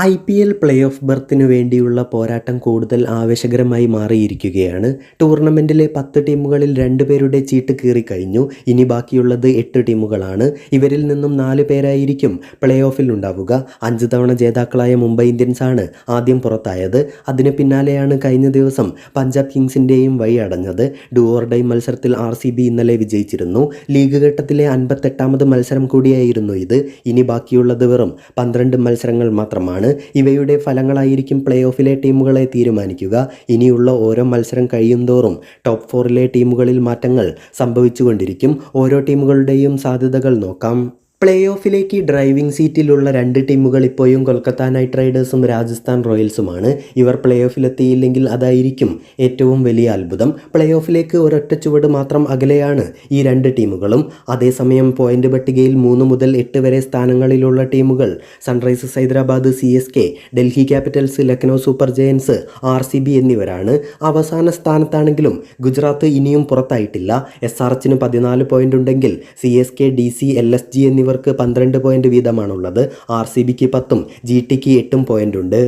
I P L play off ബർത്തിനു വേണ്ടിയുള്ള പോരാട്ടം കൂടുതൽ ആവേശകരമായി മാറിയിരിക്കുകയാണ്. ടൂർണമെന്റിലെ പത്ത് ടീമുകളിൽ രണ്ട് പേരുടെ ചീട്ട് കീറിക്കഴിഞ്ഞു ഇനി ബാക്കിയുള്ളത് എട്ട് ടീമുകളാണ്. ഇവരിൽ നിന്നും നാല് പേരായിരിക്കും പ്ലേ ഓഫിൽ ഉണ്ടാവുക. അഞ്ച് തവണ ജേതാക്കളായ മുംബൈ ഇന്ത്യൻസാണ് ആദ്യം പുറത്തായത്. അതിന് പിന്നാലെയാണ് കഴിഞ്ഞ ദിവസം പഞ്ചാബ് കിങ്സിന്റെയും വഴി അടഞ്ഞത്. ഡുവോർഡൈ മത്സരത്തിൽ ആർ സി ബി ഇന്നലെ വിജയിച്ചിരുന്നു. ലീഗ് ഘട്ടത്തിലെ അൻപത്തെട്ടാമത് മത്സരം കൂടിയായിരുന്നു ഇത്. ഇനി ബാക്കിയുള്ളത് വെറും പന്ത്രണ്ട് മത്സരങ്ങൾ മാത്രമാണ്. ആണ് ഇവയുടെ ഫലങ്ങളായിരിക്കും പ്ലേ ഓഫിലെ ടീമുകളെ തീരുമാനിക്കുക. ഇനിയുള്ള ഓരോ മത്സരം കഴിയുന്തോറും ടോപ്പ് ഫോറിലെ ടീമുകളിൽ മാറ്റങ്ങൾ സംഭവിച്ചുകൊണ്ടിരിക്കും. ഓരോ ടീമുകളുടെയും സാധ്യതകൾ നോക്കാം. പ്ലേ ഓഫിലേക്ക് ഡ്രൈവിംഗ് സീറ്റിലുള്ള രണ്ട് ടീമുകൾ ഇപ്പോഴും കൊൽക്കത്ത നൈറ്റ് റൈഡേഴ്സും രാജസ്ഥാൻ റോയൽസുമാണ്. ഇവർ പ്ലേ ഓഫിലെത്തിയില്ലെങ്കിൽ അതായിരിക്കും ഏറ്റവും വലിയ അത്ഭുതം. പ്ലേ ഓഫിലേക്ക് ഒരൊറ്റ ചുവട് മാത്രം അകലെയാണ് ഈ രണ്ട് ടീമുകളും. അതേസമയം പോയിന്റ് പട്ടികയിൽ മൂന്ന് മുതൽ എട്ട് വരെ സ്ഥാനങ്ങളിലുള്ള ടീമുകൾ sunrisers Hyderabad C S K Delhi capitals Lucknow super giants R C B എന്നിവരാണ്. അവസാന സ്ഥാനത്താണെങ്കിലും ഗുജറാത്ത് ഇനിയും പുറത്തായിട്ടില്ല. എസ് ആർ എച്ചിന് പതിനാല് പോയിന്റ് ഉണ്ടെങ്കിൽ C S K D C L S G എന്നിവർ എന്നിവർക്ക് പന്ത്രണ്ട് പോയിന്റ് വീതമാണുള്ളത്. ആർ സി ബിക്ക് പത്തും ജി ടിക്ക് എട്ടും പോയിന്റ് ഉണ്ട്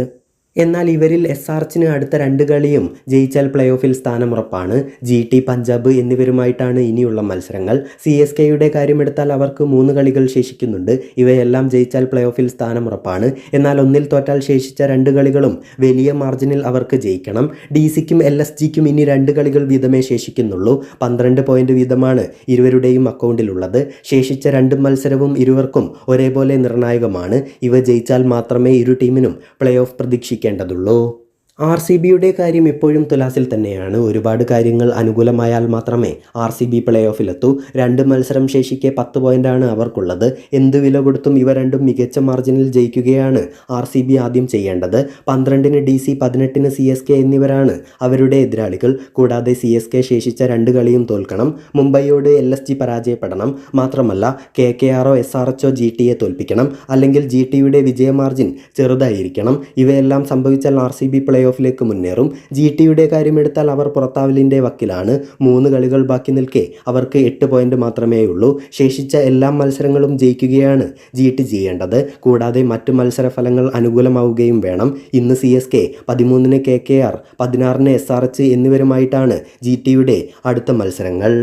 എന്നാൽ ഇവരിൽ എസ് ആർച്ചിന് അടുത്ത രണ്ട് കളിയും ജയിച്ചാൽ പ്ലേ ഓഫിൽ സ്ഥാനം ഉറപ്പാണ് ജി ടി പഞ്ചാബ് എന്നിവരുമായിട്ടാണ് ഇനിയുള്ള മത്സരങ്ങൾ. സി എസ് കെയുടെ കാര്യമെടുത്താൽ അവർക്ക് മൂന്ന് കളികൾ ശേഷിക്കുന്നുണ്ട്. ഇവയെല്ലാം ജയിച്ചാൽ പ്ലേ ഓഫിൽ സ്ഥാനം ഉറപ്പാണ് എന്നാൽ ഒന്നിൽ തോറ്റാൽ ശേഷിച്ച രണ്ട് കളികളും വലിയ മാർജിനിൽ അവർക്ക് ജയിക്കണം. ഡി സിക്കും എൽ എസ് ജിക്കും ഇനി രണ്ട് കളികൾ വീതമേ ശേഷിക്കുന്നുള്ളൂ. പന്ത്രണ്ട് പോയിന്റ് വീതമാണ് ഇരുവരുടെയും അക്കൗണ്ടിലുള്ളത്. ശേഷിച്ച രണ്ട് മത്സരവും ഇരുവർക്കും ഒരേപോലെ നിർണായകമാണ്. ഇവ ജയിച്ചാൽ മാത്രമേ ഇരു ടീമിനും പ്ലേ ഓഫ് പ്രതീക്ഷിക്കൂ. ശ്രദ്ധിക്കേണ്ടതുള്ളൂ ആർ സി ബിയുടെ കാര്യം ഇപ്പോഴും തുലാസിൽ തന്നെയാണ്. ഒരുപാട് കാര്യങ്ങൾ അനുകൂലമായാൽ മാത്രമേ ആർ സി ബി പ്ലേ ഓഫിലെത്തൂ രണ്ട് മത്സരം ശേഷിക്കെ പത്ത് പോയിന്റാണ് അവർക്കുള്ളത്. എന്ത് വില കൊടുത്തും ഇവ രണ്ടും മികച്ച മാർജിനിൽ ജയിക്കുകയാണ് ആർ സി ബി ആദ്യം ചെയ്യേണ്ടത്. പന്ത്രണ്ടിന് ഡി സി പതിനെട്ടിന് സി എസ് കെ എന്നിവരാണ് അവരുടെ എതിരാളികൾ. കൂടാതെ സി എസ് കെ ശേഷിച്ച രണ്ട് കളിയും തോൽക്കണം. മുംബൈയോട് എൽ എസ് ജി പരാജയപ്പെടണം. മാത്രമല്ല കെ കെ ആറോ എസ് ആർ എച്ചോ ജി ടിയെ തോൽപ്പിക്കണം. അല്ലെങ്കിൽ ജി ടിയുടെ വിജയ മാർജിൻ ചെറുതായിരിക്കണം. ഇവയെല്ലാം സംഭവിച്ചാൽ ആർ സി ബി പ്ലേ ഓഫിലേക്ക് മുന്നേറും. ജി ടിയുടെ കാര്യമെടുത്താൽ അവർ പുറത്താവലിന്റെ വക്കിലാണ്. മൂന്ന് കളികൾ ബാക്കി നിൽക്കെ അവർക്ക് എട്ട് പോയിന്റ് മാത്രമേ ഉള്ളൂ. ശേഷിച്ച എല്ലാ മത്സരങ്ങളും ജയിക്കുകയാണ് ജി ടി ചെയ്യേണ്ടത്. കൂടാതെ മറ്റ് മത്സര ഫലങ്ങൾ അനുകൂലമാവുകയും വേണം. ഇന്ന് സി എസ് കെ പതിമൂന്നിന് കെ കെ ആർ പതിനാറിന് എസ് ആർ എച്ച് എന്നിവരുമായിട്ടാണ് ജി ടിയുടെ അടുത്ത മത്സരങ്ങൾ.